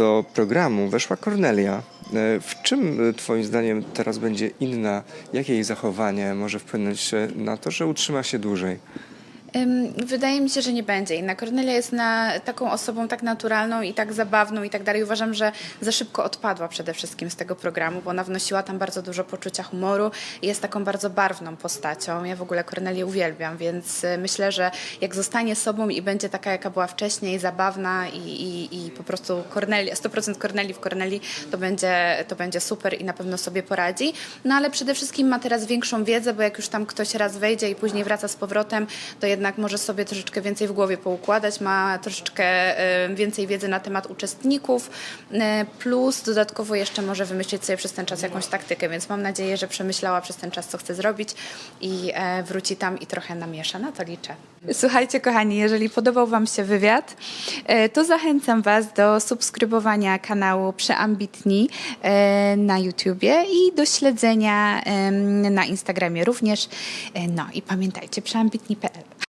do programu weszła Kornelia. E, W czym e, Twoim zdaniem teraz będzie inna? Jakie jej zachowanie może wpłynąć e, na to, że utrzyma się dłużej? Wydaje mi się, że nie będzie inna. Kornelia jest na, taką osobą tak naturalną i tak zabawną i tak dalej. Uważam, że za szybko odpadła przede wszystkim z tego programu, bo ona wnosiła tam bardzo dużo poczucia humoru i jest taką bardzo barwną postacią. Ja w ogóle Kornelię uwielbiam, więc y, myślę, że jak zostanie sobą i będzie taka, jaka była wcześniej, zabawna i, i, i po prostu Kornelia, 100% Korneli w Korneli, to będzie, to będzie super i na pewno sobie poradzi. No ale przede wszystkim ma teraz większą wiedzę, bo jak już tam ktoś raz wejdzie i później wraca z powrotem, to jednak może sobie troszeczkę więcej w głowie poukładać, ma troszeczkę więcej wiedzy na temat uczestników, e, plus dodatkowo jeszcze może wymyślić sobie przez ten czas jakąś taktykę, więc mam nadzieję, że przemyślała przez ten czas, co chce zrobić i e, wróci tam i trochę namiesza. Na to liczę. Słuchajcie, kochani, jeżeli podobał Wam się wywiad, e, to zachęcam Was do subskrybowania kanału Przeambitni na YouTubie i do śledzenia na Instagramie również. No i pamiętajcie, przeambitni.pl.